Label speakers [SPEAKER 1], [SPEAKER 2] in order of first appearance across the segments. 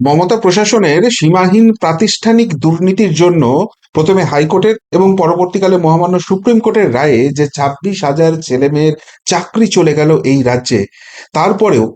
[SPEAKER 1] মমতা প্রশাসনের সীমাহীন প্রাতিষ্ঠানিক দুর্নীতির জন্য প্রথমে হাইকোর্টের এবং পরবর্তীকালে মহামান্য সুপ্রিম কোর্টের রায়ে যে ছাব্বিশ হাজার ছেলেমেয়ের চাকরি চলে গেল এই রাজ্যে। তারপরেও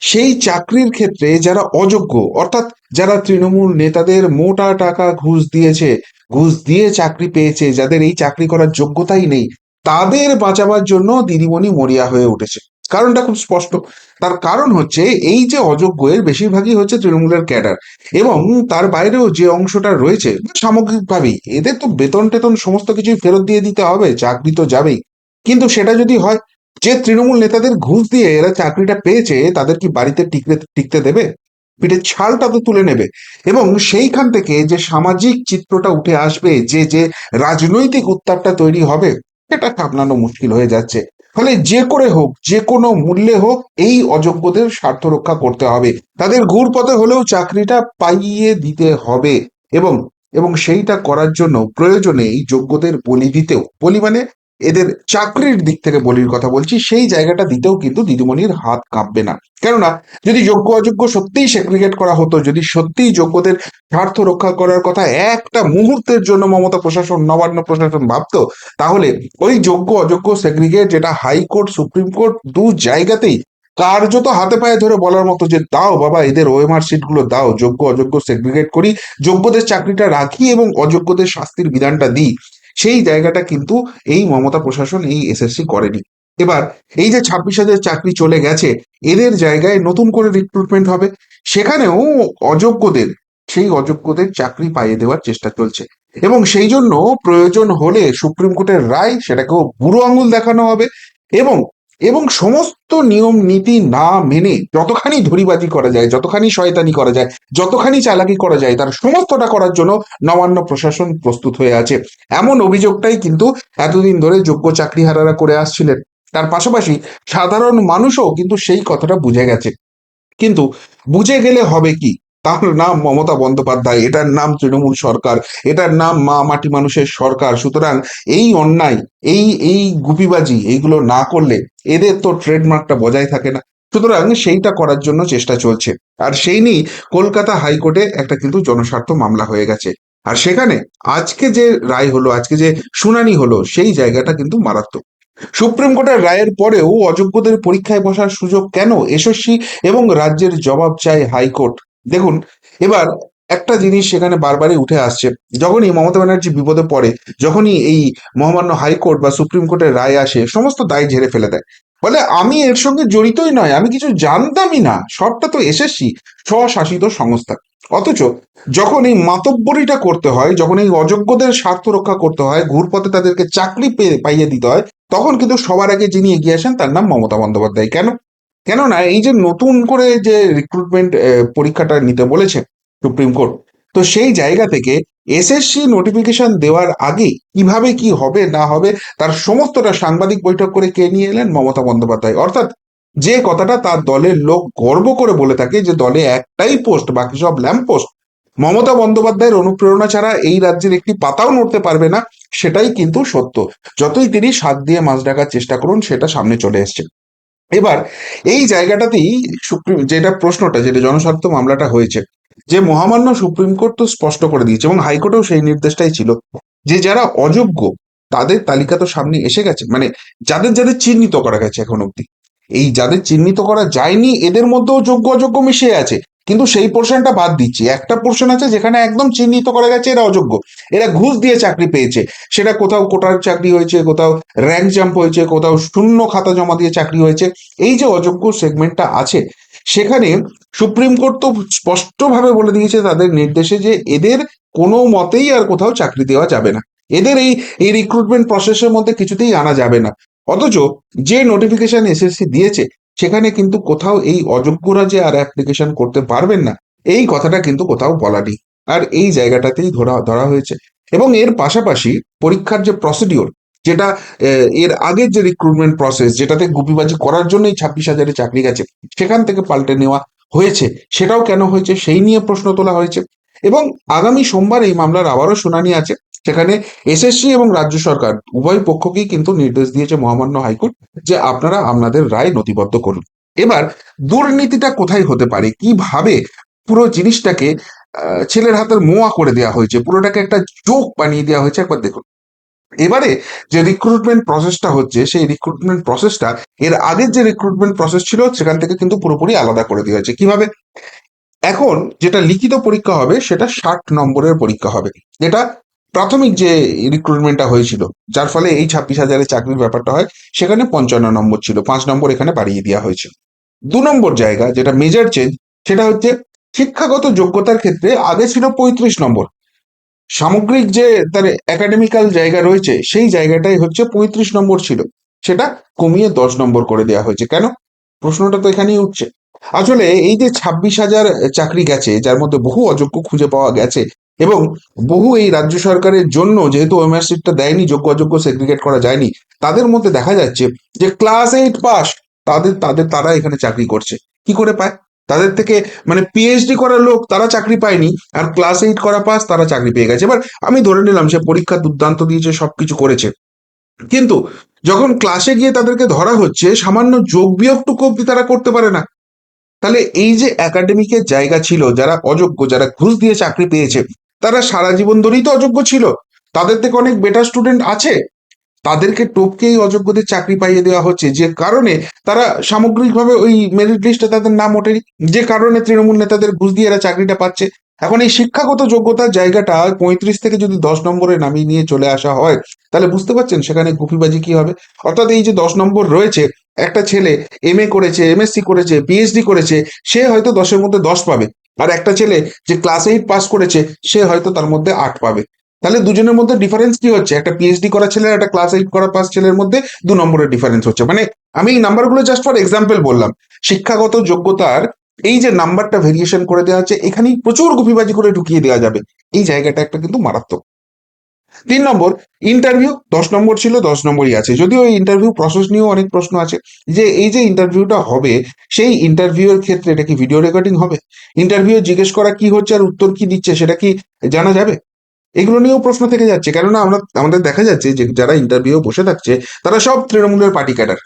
[SPEAKER 1] সেই চাকরির ক্ষেত্রে যারা অযোগ্য, অর্থাৎ যারা তৃণমূল নেতাদের মোটা টাকা ঘুষ দিয়েছে, ঘুষ দিয়ে চাকরি পেয়েছে, যাদের এই চাকরি করার যোগ্যতাই নেই, তাদের বাঁচাবার জন্য দিদিমণি মরিয়া হয়ে উঠেছে। কারণটা খুব স্পষ্ট। তার কারণ হচ্ছে এই যে অযোগ্য, এর বেশিরভাগই হচ্ছে তৃণমূলের ক্যাডার এবং তার বাইরেও যে অংশটা রয়েছে সামগ্রিকভাবেই। এদের তো বেতন টেতন সমস্ত কিছুই ফেরত দিয়ে দিতে হবে, চাকরি তো যাবেই। কিন্তু সেটা যদি হয়, যে তৃণমূল নেতাদের ঘুষ দিয়ে এরা চাকরিটা পেয়েছে, তাদের কি বাড়িতে টিকতে টিকতে দেবে? পিঠের ছালটা তো তুলে নেবে। এবং সেইখান থেকে যে সামাজিক চিত্রটা উঠে আসবে, যে যে রাজনৈতিক উত্তাপটা তৈরি হবে এটা সামলানো মুশকিল হয়ে যাচ্ছে। ফলে যে করে হোক, যে কোনো মূল্যে হোক, এই অযোগ্যদের স্বার্থ রক্ষা করতে হবে। তাদের ঘুরপথে হলেও চাকরিটা পাইয়ে দিতে হবে এবং এবং সেইটা করার জন্য প্রয়োজনে এই যোগ্যদের বলি দিতেও। বলি মানে এদের চাকরির দিক থেকে বলির কথা বলছি, সেই জায়গাটা দিতেও কিন্তু দিদিমণির হাত কাঁপবে না। কেননা, যদি যোগ্য অযোগ্য সত্যিই সেগ্রিগেট করা হতো, যদি সত্যিই যোগ্যদের স্বার্থ রক্ষা করার কথা একটা মুহূর্তের জন্য মমতা প্রশাসন, নবান্ন প্রশাসন ভাবতো, তাহলে ওই যোগ্য অযোগ্য সেগ্রিগেট যেটা হাইকোর্ট সুপ্রিম কোর্ট দু জায়গাতেই কার্যত হাতে পায়ে ধরে বলার মতো যে, দাও বাবা, এদের ওএমআর সিটগুলো দাও, যোগ্য অযোগ্য সেগ্রিগেট করি, যোগ্যদের চাকরিটা রাখি এবং অযোগ্যদের শাস্তির বিধানটা দিই। সেই জায়গাটা কিন্তু এই মমতা প্রশাসন, এই এসএসসি করেনি। এবার এই যে ছাব্বিশ হাজার চাকরি চলে গেছে, এদের জায়গায় নতুন করে রিক্রুটমেন্ট হবে। সেখানেও অযোগ্যদের, সেই অযোগ্যদের চাকরি পাইয়ে দেওয়ার চেষ্টা চলছে। এবং সেই জন্য প্রয়োজন হলে সুপ্রিম কোর্টের রায়, সেটাকেও বুড়ো আঙুল দেখানো হবে। এবং এবং সমস্ত নিয়ম, নীতি না মেনে যতখানি ধরিবাজি করা যায়, যতখানি শয়তানি করা যায়, যতখানি চালাকি করা যায়, তার সমস্তটা করার জন্য নবান্ন প্রশাসন প্রস্তুত হয়ে আছে। এমন অভিযোগটাই কিন্তু এতদিন ধরে যোগ্য চাকরিহারারা করে আসছিলেন। তার পাশাপাশি সাধারণ মানুষও কিন্তু সেই কথাটা বুঝে গেছে। কিন্তু বুঝে গেলে হবে কি? তার নাম মমতা বন্দ্যোপাধ্যায়, এটার নাম তৃণমূল সরকার, এটার নাম মা মাটি মানুষের সরকার। সুতরাং এই অন্যায়, এই এই গুপিবাজি, এইগুলো না করলে এদের তো ট্রেডমার্কটা বজায় থাকে না। সুতরাং সেইটা করার জন্য চেষ্টা চলছে। আর সেই নিয়েই কলকাতা হাইকোর্টে একটা কিন্তু জনস্বার্থ মামলা হয়ে গেছে। আর সেখানে আজকে যে রায় হলো, আজকে যে শুনানি হলো, সেই জায়গাটা কিন্তু মারাত্মক। সুপ্রিম কোর্টের রায়ের পরেও অযোগ্যদের পরীক্ষায় বসার সুযোগ কেন? এসস্বী এবং রাজ্যের জবাব চায় হাইকোর্ট। দেখুন, এবার একটা জিনিস সেখানে বারবারই উঠে আসছে। যখনই মমতা ব্যানার্জি বিপদে পড়ে, যখনই এই মহামান্য হাইকোর্ট বা সুপ্রিম কোর্টের রায় আসে, সমস্ত দায় ঝেড়ে ফেলে দেয়। বলে আমি এর সঙ্গে জড়িতই নয়, আমি কিছু জানতামই না। সবটা তো এসেছি স্বশাসিত সংস্থা। অথচ যখন এই মাতব্বরিটা করতে হয়, যখন এই অযোগ্যদের স্বার্থ রক্ষা করতে হয়, ঘুরপথে তাদেরকে চাকরি পেয়ে পাইয়ে দিতে হয়, তখন কিন্তু সবার আগে যিনি এগিয়ে আসেন, তার নাম মমতা বন্দ্যোপাধ্যায়। কেন? কেননা এই যে নতুন করে যে রিক্রুটমেন্ট পরীক্ষাটা নিতে বলেছে সুপ্রিম কোর্ট তো সেই জায়গা থেকে এসএসসি নোটিফিকেশন দেওয়ার আগে কীভাবে কি হবে না হবে, তার সমস্তটা সাংবাদিক বৈঠক করে কে নিয়ে এলেন? মমতা বন্দ্যোপাধ্যায়। অর্থাৎ যে কথাটা তার দলের লোক গর্ব করে বলে থাকে যে দলে একটাই পোস্ট বাকি সব ল্যাম্প পোস্ট মমতা বন্দ্যোপাধ্যায়ের অনুপ্রেরণা ছাড়া এই রাজ্যের একটি পাতাও নড়তে পারবে না, সেটাই কিন্তু সত্য। যতই তিনি সাত দিয়ে মাছ ডাকার চেষ্টা করুন, সেটা সামনে চলে এসছে। এবার এই জায়গাটাতেই সুপ্রিম, যেটা প্রশ্নটা, যেটা জনস্বার্থ মামলাটা হয়েছে, যে মহামান্য সুপ্রিম কোর্ট তো স্পষ্ট করে দিয়েছে এবং হাইকোর্টেও সেই নির্দেশটাই ছিল যে যারা অযোগ্য, তাদের তালিকা তো সামনে এসে গেছে মানে যাদের যাদের চিহ্নিত করা গেছে এখন অব্দি এই যাদের চিহ্নিত করা যায়নি, এদের মধ্যেও যোগ্য অযোগ্য মিশে আছে। কিন্তু সেই পোর্শনটা বাদ দিচ্ছি। একটা পোর্শন আছে যেখানে একদম চিহ্নিত করা গেছে এরা অযোগ্য। এরা ঘুষ দিয়ে চাকরি পেয়েছে। সেটা কোথাও কোটার চাকরি হয়েছে, কোথাও র্যাঙ্ক জাম্প হয়েছে, কোথাও শূন্য খাতা জমা দিয়ে চাকরি হয়েছে। এই যে অযোগ্য সেগমেন্টটা আছে, সেখানে সুপ্রিম কোর্ট তো স্পষ্টভাবে বলে দিয়েছে তাদের নির্দেশে যে এদের কোনো মতেই আর কোথাও চাকরি দেওয়া যাবে না। এদের এই এই রিক্রুটমেন্ট প্রসেসের মধ্যে কিছুতেই আনা যাবে না। অথচ যে নোটিফিকেশন এসএসসি দিয়েছে সেখানে কিন্তু কোথাও এই অযোগ্যরা যে আর অ্যাপ্লিকেশন করতে পারবেন না, এই কথাটা কিন্তু কোথাও বলা নেই। আর এই জায়গাটাতেই ধরা ধরা হয়েছে। এবং এর পাশাপাশি পরীক্ষার যে প্রসিডিওর যেটা এর আগের যে রিক্রুটমেন্ট প্রসেস যেটাতে গুপিবাজি করার জন্যই ছাব্বিশ হাজারে চাকরি গেছে, সেখান থেকে পাল্টে নেওয়া হয়েছে। সেটাও কেন হয়েছে, সেই নিয়ে প্রশ্ন তোলা হয়েছে। এবং আগামী সোমবার এই মামলার আবারও শুনানি আছে। সেখানে এসএসসি এবং রাজ্য সরকার উভয় পক্ষকেই কিন্তু নির্দেশ দিয়েছে মহামান্য হাইকোর্ট যে আপনারা আপনাদের রায় নথিবদ্ধ করুন। এবার দুর্নীতিটা কোথায় হতে পারে? কীভাবে পুরো জিনিসটাকে ছেলের হাতের মোয়া করে দেওয়া হয়েছে? পুরোটাকে একটা জোক বানিয়ে দেওয়া হয়েছে। একবার দেখুন। এবারে যে রিক্রুটমেন্ট প্রসেসটা হচ্ছে, সেই রিক্রুটমেন্ট প্রসেসটা এর আগের যে রিক্রুটমেন্ট প্রসেস ছিল, সেখান থেকে কিন্তু পুরোপুরি আলাদা করে দেওয়া হয়েছে। কীভাবে? এখন যেটা লিখিত পরীক্ষা হবে, সেটা ষাট নম্বরের পরীক্ষা হবে। যেটা প্রাথমিক যে রিক্রুটমেন্টটা হয়েছিল, যার ফলে এই ছাব্বিশ হাজারের চাকরির ব্যাপারটা হয়, সেখানে পঞ্চান্ন নম্বর ছিল। পাঁচ নম্বর এখানে বাড়িয়ে দেওয়া হয়েছে। দু নম্বর জায়গা যেটা মেজর চেঞ্জ সেটা হচ্ছে শিক্ষাগত যোগ্যতার ক্ষেত্রে আগে ছিল পঁয়ত্রিশ নম্বর। সামগ্রিক যে তার একাডেমিক্যাল জায়গা রয়েছে, সেই জায়গাটাই হচ্ছে পঁয়ত্রিশ নম্বর ছিল। সেটা কমিয়ে দশ নম্বর করে দেওয়া হয়েছে। কেন? প্রশ্নটা তো এখানেই উঠছে। আসলে এই যে ছাব্বিশ হাজার চাকরি গেছে, যার মধ্যে বহু অযোগ্য খুঁজে পাওয়া গেছে এবং বহু এই রাজ্য সরকারের জন্য যেহেতু ওএমআর সিটটা দেয়নি যোগ্য অযোগ্য সেগ্রিগেট করা যায়নি, তাদের মধ্যে দেখা যাচ্ছে যে ক্লাস এইট পাস তাদের তাদের, তারা এখানে চাকরি করছে। কি করে পায়? তাদের থেকে মানে পিএইচডি করা লোক তারা চাকরি পায়নি আর ক্লাস এইট করা পাস তারা চাকরি পেয়ে গেছে। এবার আমি ধরে নিলাম সে পরীক্ষা দুর্দান্ত দিয়েছে, সবকিছু করেছে। কিন্তু যখন ক্লাসে গিয়ে তাদেরকে ধরা হচ্ছে, সামান্য যোগ বিয়োগটুকু অব্দি তারা করতে পারে না। তাহলে এই যে একাডেমিকের জায়গা ছিল, যারা অযোগ্য, যারা ঘুষ দিয়ে চাকরি পেয়েছে তারা সারা জীবন ধরেই তো অযোগ্য ছিল। তাদের থেকে অনেক বেটার স্টুডেন্ট আছে। তাদেরকে টপকে এই অযোগ্যদের চাকরি পাইয়ে দেওয়া হচ্ছে। যে কারণে তারা সামগ্রিকভাবে ওই মেরিট লিস্টে তাদের নাম ওঠেনি। যে কারণে তৃণমূল নেতাদের ঘুষ দিয়ে এরা চাকরিটা পাচ্ছে। এখন এই শিক্ষাগত যোগ্যতার জায়গাটা পঁয়ত্রিশ থেকে যদি দশ নম্বরে নামিয়ে নিয়ে চলে আসা হয়, তাহলে বুঝতে পারছেন সেখানে গুপিবাজি কি হবে? অর্থাৎ এই যে দশ নম্বর রয়েছে, একটা ছেলে এম এ করেছে এমএসসি করেছে পিএইচডি করেছে, সে হয়তো দশের মধ্যে দশ পাবে। আর একটা ছেলে যে ক্লাস এইট পাস করেছে, সে হয়তো তার মধ্যে আট পাবে। তাহলে দুজনের মধ্যে ডিফারেন্স কি হচ্ছে? একটা পিএইচডি করা ছেলে একটা ক্লাস এইট করা পাস ছেলের মধ্যে দু নম্বরের ডিফারেন্স হচ্ছে। মানে আমি এই নাম্বারগুলো জাস্ট ফর এক্সাম্পল বললাম। শিক্ষাগত যোগ্যতার এই যে নাম্বারটা ভেরিয়েশন করে দেওয়া হচ্ছে, এখানেই প্রচুর গুপিবাজি করে ঢুকিয়ে দেওয়া যাবে। এই জায়গাটা একটা কিন্তু মারাত্মক। তিন নম্বর ইন্টারভিউ দশ নম্বর ছিল, দশ নম্বরই আছে। যদিও এই ইন্টারভিউ প্রসেস নিয়েও অনেক প্রশ্ন আছে যে এই যে ইন্টারভিউটা হবে, সেই ইন্টারভিউ এর ক্ষেত্রে এটা কি ভিডিও রেকর্ডিং হবে? ইন্টারভিউ জিজ্ঞেস করা কি হচ্ছে আর উত্তর কি দিচ্ছে, সেটা কি জানা যাবে? এগুলো নিয়েও প্রশ্ন থেকে যাচ্ছে। কেননা আমরা, আমাদের দেখা যাচ্ছে যে যারা ইন্টারভিউ বসে থাকছে, তারা সব তৃণমূলের পার্টি ক্যাডার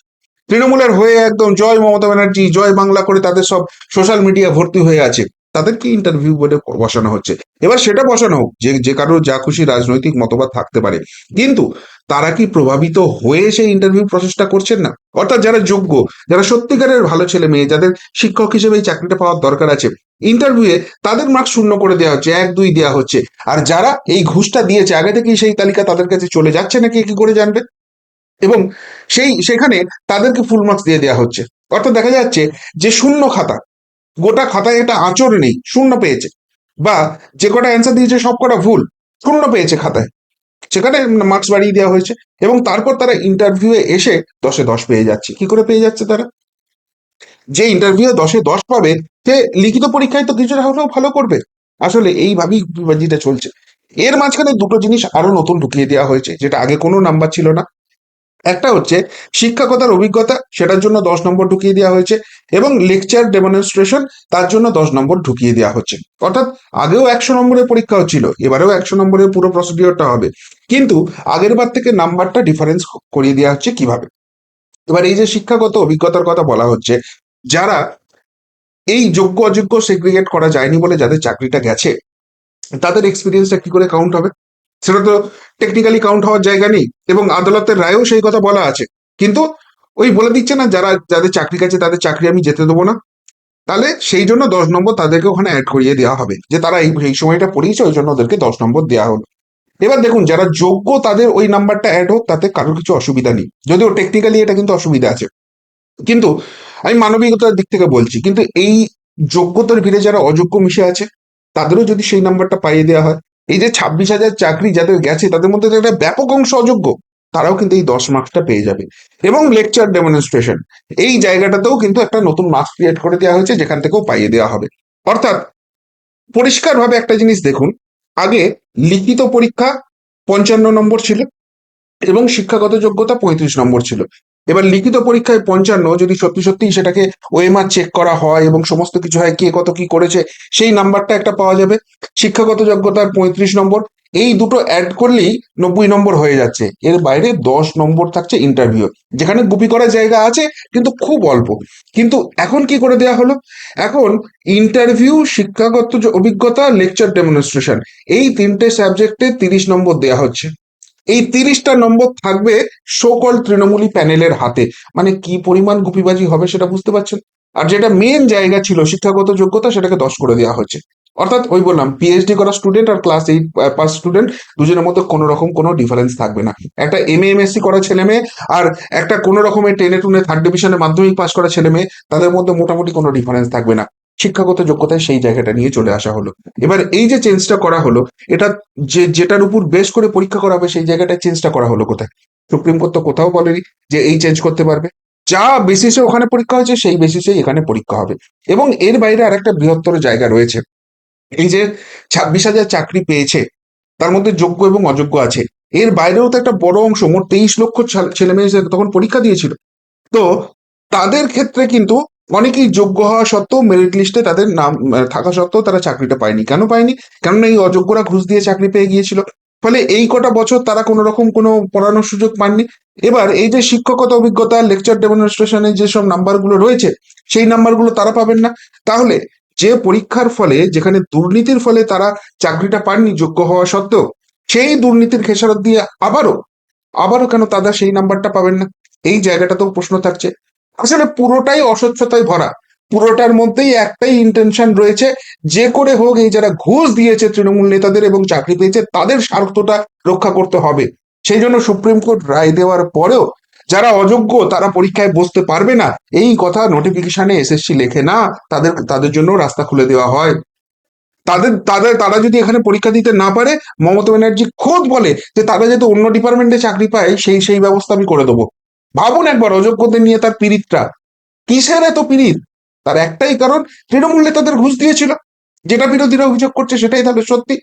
[SPEAKER 1] তৃণমূলের হয়ে একদম জয় মমতা ব্যানার্জি, জয় বাংলা করে তাদের সব সোশ্যাল মিডিয়া ভর্তি হয়ে আছে। তাদেরকে ইন্টারভিউ বোর্ডে বসানো হচ্ছে। এবার সেটা বসানো হোক, যে যে কারোর যা খুশি রাজনৈতিক মতবাদ থাকতে পারে। কিন্তু তারা কি প্রভাবিত হয়ে সেই ইন্টারভিউ প্রসেসটা করছেন না? অর্থাৎ যারা যোগ্য, যারা সত্যিকারের ভালো ছেলে মেয়ে, যাদের শিক্ষক হিসেবে এই চাকরিটা পাওয়ার দরকার আছে ইন্টারভিউয়ে তাদের মার্কস শূন্য করে দেওয়া হচ্ছে, এক, দুই দেওয়া হচ্ছে। আর যারা এই ঘুষটা দিয়েছে, আগে থেকেই সেই তালিকা তাদের কাছে চলে যাচ্ছে নাকি কি করে জানবে এবং সেই, সেখানে তাদেরকে ফুল মার্কস দিয়ে দেওয়া হচ্ছে। অর্থাৎ দেখা যাচ্ছে যে শূন্য খাতা গোটা খাতায় একটা আঁচড় নেই, শূন্য পেয়েছে। বা যে কটা অ্যান্সার দিয়েছে সব কটা ভুল, শূন্য পেয়েছে খাতায়। সেখানে মার্কস বাড়িয়ে দেওয়া হয়েছে এবং তারপর তারা ইন্টারভিউয়ে এসে দশে দশ পেয়ে যাচ্ছে। কি করে পেয়ে যাচ্ছে তারা? যে ইন্টারভিউ দশে দশ পাবে, সে লিখিত পরীক্ষায় তো কিছুটা হলেও ভালো করবে। আসলে এইভাবেই বিভাজিটা চলছে। এর মাঝখানে দুটো জিনিস আরও নতুন ঢুকিয়ে দেওয়া হয়েছে, যেটা আগে কোনো নাম্বার ছিল না। একটা হচ্ছে শিক্ষকতার অভিজ্ঞতা, সেটার জন্য দশ নম্বর ঢুকিয়ে দেওয়া হয়েছে এবং লেকচার ডেমনস্ট্রেশন তার জন্য দশ নম্বর ঢুকিয়ে দেওয়া হচ্ছে। অর্থাৎ আগেও একশো নম্বরের পরীক্ষা হচ্ছিল, এবারেও একশো নম্বরের পুরো প্রসিডিওরটা হবে। কিন্তু আগের বার থেকে নাম্বারটা ডিফারেন্স করিয়ে দেওয়া হচ্ছে কীভাবে? এবার এই যে শিক্ষাগত অভিজ্ঞতার কথা বলা হচ্ছে, যারা এই যোগ্য অযোগ্য সেগ্রিগেট করা যায়নি বলে যাদের চাকরিটা গেছে, তাদের এক্সপিরিয়েন্সটা কি করে কাউন্ট হবে? সেটা তো টেকনিক্যালি কাউন্ট হওয়ার জায়গা নেই এবং আদালতের রায়েও সেই কথা বলা আছে। কিন্তু ওই বলে দিচ্ছে না, যারা, যাদের চাকরি গেছে তাদের চাকরি আমি যেতে দেবো না। তাহলে সেই জন্য দশ নম্বর তাদেরকে ওখানে অ্যাড করিয়ে দেওয়া হবে, যে তারা এই এই সময়টা পড়িয়েছে, ওই জন্য ওদেরকে দশ নম্বর দেওয়া হলো। এবার দেখুন, যারা যোগ্য তাদের ওই নাম্বারটা অ্যাড হোক, তাতে কারোর কিছু অসুবিধা নেই। যদিও টেকনিক্যালি এটা কিন্তু অসুবিধা আছে। কিন্তু আমি মানবিকতার দিক থেকে বলছি, কিন্তু এই যোগ্যতার ভিড়ে যারা অযোগ্য মিশে আছে, তাদেরও যদি সেই নাম্বারটা পাইয়ে দেওয়া হয় এই যে ছাব্বিশ হাজার চাকরি যাদের গেছে, তাদের মধ্যে একটা ব্যাপক অংশ অযোগ্য। তারাও কিন্তু এই দশ মার্কসটা পেয়ে যাবে। এবং লেকচার ডেমনস্ট্রেশন এই জায়গাটাতেও কিন্তু একটা নতুন মার্কস ক্রিয়েট করে দেওয়া হয়েছে, যেখান থেকেও পাইয়ে দেওয়া হবে। অর্থাৎ, পরিষ্কারভাবে একটা জিনিস দেখুন, আগে লিখিত পরীক্ষা পঞ্চান্ন নম্বর ছিল, এবং শিক্ষাগত যোগ্যতা পঁয়ত্রিশ নম্বর ছিল। এবার লিখিত পরীক্ষায় পঞ্চান্ন, যদি সত্যি সত্যি সেটাকে ওএমআর চেক করা হয় এবং সমস্ত কিছু হয়, কে কত কি করেছে, সেই নাম্বারটা একটা পাওয়া যাবে। শিক্ষাগত যোগ্যতার পঁয়ত্রিশ নম্বর, এই দুটো অ্যাড করলেই নব্বই নম্বর হয়ে যাচ্ছে। এর বাইরে দশ নম্বর থাকছে ইন্টারভিউ যেখানে গুপি করার জায়গা আছে, কিন্তু খুব অল্প। কিন্তু এখন কি করে দেয়া হলো? এখন ইন্টারভিউ শিক্ষাগত অভিজ্ঞতা লেকচার ডেমনস্ট্রেশন এই তিনটে সাবজেক্টে তিরিশ নম্বর দেয়া হচ্ছে। এই তিরিশটা নম্বর থাকবে সকল তৃণমূলী প্যানেলের হাতে। মানে কি পরিমাণ গুপিবাজি হবে সেটা বুঝতে পারছেন? আর যেটা মেন জায়গা ছিল, শিক্ষাগত যোগ্যতা, সেটাকে দশ করে দেওয়া হচ্ছে অর্থাৎ ওই বললাম পিএইচডি করা স্টুডেন্ট আর ক্লাস এইট পাস স্টুডেন্ট দুজনের মধ্যে কোনো রকম কোনো ডিফারেন্স থাকবে না। একটা এম এমএসসি করা ছেলে মেয়ে আর একটা কোনো রকমের টেনে টুনে থার্ড ডিভিশনে মাধ্যমিক পাস করা ছেলে মেয়ে, তাদের মধ্যে মোটামুটি কোনো ডিফারেন্স থাকবে না। শিক্ষাগত যোগ্যতায় সেই জায়গাটা নিয়ে চলে আসা হলো। এবার এই যে চেঞ্জটা করা হলো, এটা যে, যেটার উপর বেশ করে পরীক্ষা করা হবে, সেই জায়গাটায় চেঞ্জটা করা হলো কোথায়? সুপ্রিম কোর্ট তো কোথাও বলেনি যে এই চেঞ্জ করতে পারবে। যা বেসিসে ওখানে পরীক্ষা হয়েছে, সেই বেসিসে এখানে পরীক্ষা হবে। এবং এর বাইরে আর একটা বৃহত্তর জায়গা রয়েছে। এই যে ছাব্বিশ হাজার চাকরি পেয়েছে, তার মধ্যে যোগ্য এবং অযোগ্য আছে। এর বাইরেও তো একটা বড় অংশ, মোট তেইশ লক্ষ ছেলে মেয়ে তখন পরীক্ষা দিয়েছিল। তো তাদের ক্ষেত্রে কিন্তু অনেকেই যোগ্য হওয়া সত্ত্বেও মেরিট লিস্টে তাদের নাম থাকা সত্ত্বেও তারা চাকরিটা পায়নি। কেন পায়নি? কেননা এই অযোগ্যরা ঘুষ দিয়ে চাকরি পেয়ে গিয়েছিল। ফলে এই কটা বছর তারা কোনো রকম কোনো পড়ানোর সুযোগ পাননি। এবার এই যে শিক্ষকতা অভিজ্ঞতা লেকচার ডেমনস্ট্রেশনে যেসব নাম্বারগুলো রয়েছে, সেই নাম্বারগুলো তারা পাবেন না। তাহলে যে পরীক্ষার ফলে, যেখানে দুর্নীতির ফলে তারা চাকরিটা পাননি যোগ্য হওয়া সত্ত্বেও, সেই দুর্নীতির খেসারত দিয়ে আবারও আবারও কেন তারা সেই নাম্বারটা পাবেন না? এই জায়গাটাতেও প্রশ্ন থাকছে। আসলে পুরোটাই অস্বচ্ছতায় ভরা। পুরোটার মধ্যেই একটাই ইন্টেনশন রয়েছে, যে করে হোক এই যারা ঘুষ দিয়েছে তৃণমূল নেতাদের এবং চাকরি পেয়েছে, তাদের স্বার্থটা রক্ষা করতে হবে। সেই জন্য সুপ্রিম কোর্ট রায় দেওয়ার পরেও যারা অযোগ্য, তারা পরীক্ষায় বসতে পারবে না। এই কথা নোটিফিকেশনে এসএসসি লেখে না, তাদের তাদের জন্য রাস্তা খুলে দেওয়া হয়। তাদের তাদের, তারা যদি এখানে পরীক্ষা দিতে না পারে, মমতা ব্যানার্জি খোদ বলে যে তারা যাতে অন্য ডিপার্টমেন্টে চাকরি পায়, সেই সেই ব্যবস্থা আমি করে দেবো। ভাবুন একবার অযোগ্যদের নিয়ে তার পিরিতটা। কিসের এত পিরিত? তার একটাই কারণ, তৃণমূল নেতাদের ঘুষ দিয়েছিল। যেটা বিরোধীরা অভিযোগ করছে সেটাই তাহলে সত্যি।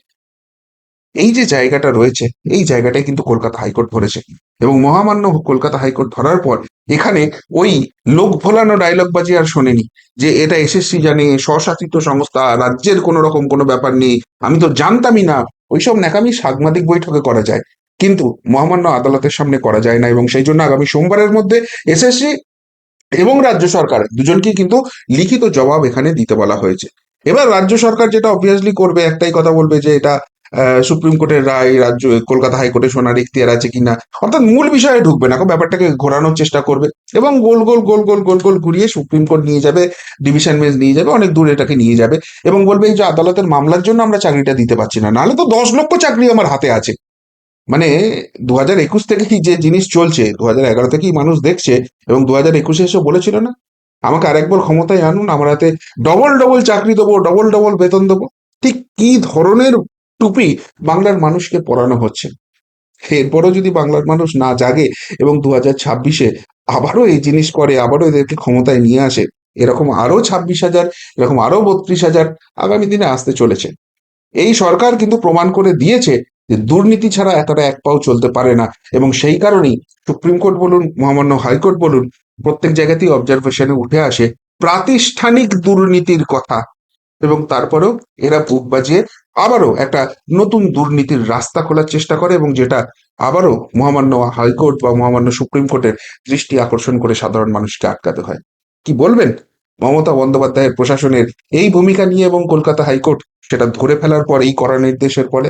[SPEAKER 1] এই যে জায়গাটা রয়েছে, এই জায়গাটাই কিন্তু কলকাতা হাইকোর্ট ধরেছে। এবং মহামান্য কলকাতা হাইকোর্ট ধরার পর এখানে ওই লোক ভোলানো ডায়লগ বাজি আর শোনেনি, যে এটা এসএসসি জানে স্বশাসিত সংস্থা, রাজ্যের কোনো রকম কোনো ব্যাপার নেই আমি তো জানতামই না। ওইসব ন্যাকামি সাংবাদিক বৈঠকে করা যায়। কিন্তু মহামান্য আদালতের সামনে করা যায় না এবং সেই জন্য আগামী সোমবারের মধ্যে এসএসসি এবং রাজ্য সরকার দুজনকেই কিন্তু লিখিত জবাব এখানে দিতে বলা হয়েছে। এবার রাজ্য সরকার যেটা অবভিয়াসলি করবে, একটাই কথা বলবে যে এটা সুপ্রিম কোর্টের রায়, রাজ্য, কলকাতা হাইকোর্টে শোনার ইখতিয়ার আছে কিনা, অর্থাৎ মূল বিষয়ে ঢুকবে না ব্যাপারটাকে ঘোরানোর চেষ্টা করবে এবং গোল গোল গোল গোল গোল গোল ঘুরিয়ে সুপ্রিম কোর্ট নিয়ে যাবে, ডিভিশন বেঞ্চ নিয়ে যাবে, অনেক দূর এটাকে নিয়ে যাবে এবং বলবে এই যে আদালতের মামলার জন্য আমরা চাকরিটা দিতে পারছি না, নাহলে তো দশ লক্ষ চাকরি আমার হাতে আছে। মানে দু হাজার একুশ থেকে কি যে জিনিস চলছে দু হাজার এগারো থেকেই মানুষ দেখছে এবং দু হাজার একুশে এসে বলেছিল না, আমাকে আরেকবার ক্ষমতায় আনুন, আমার হাতে ডবল ডবল চাকরি দেবো ডবল ডবল বেতন দেবো। ঠিক কি ধরনের টুপি বাংলার মানুষকে পড়ানো হচ্ছে? এরপরও যদি বাংলার মানুষ না জাগে এবং দু হাজার ছাব্বিশে আবারও এই জিনিস করে, আবারও এদেরকে ক্ষমতায় নিয়ে আসে, এরকম আরও ছাব্বিশ হাজার, এরকম আরও বত্রিশ হাজার আগামী দিনে আসতে চলেছে। এই সরকার কিন্তু প্রমাণ করে দিয়েছে যে দুর্নীতি ছাড়া এতটা এক পাও চলতে পারে না। এবং সেই কারণেই সুপ্রিম কোর্ট বলুন, মহামান্য হাইকোর্ট বলুন, প্রত্যেক জায়গাতেই অবজারভেশনে উঠে আসে প্রাতিষ্ঠানিক দুর্নীতির কথা। এবং তারপরেও এরা বুক বাজিয়ে আবারও একটা নতুন দুর্নীতির রাস্তা খোলার চেষ্টা করে এবং যেটা আবারও মহামান্য হাইকোর্ট বা মহামান্য সুপ্রিম কোর্টের দৃষ্টি আকর্ষণ করে সাধারণ মানুষকে আটকাতে হয়। কি বলবেন? মমতা বন্দ্যোপাধ্যায়ের প্রশাসনের এই ভূমিকা নিয়ে এবং কলকাতা হাইকোর্ট সেটা ধরে ফেলার পর, এই কড়া নির্দেশের ফলে?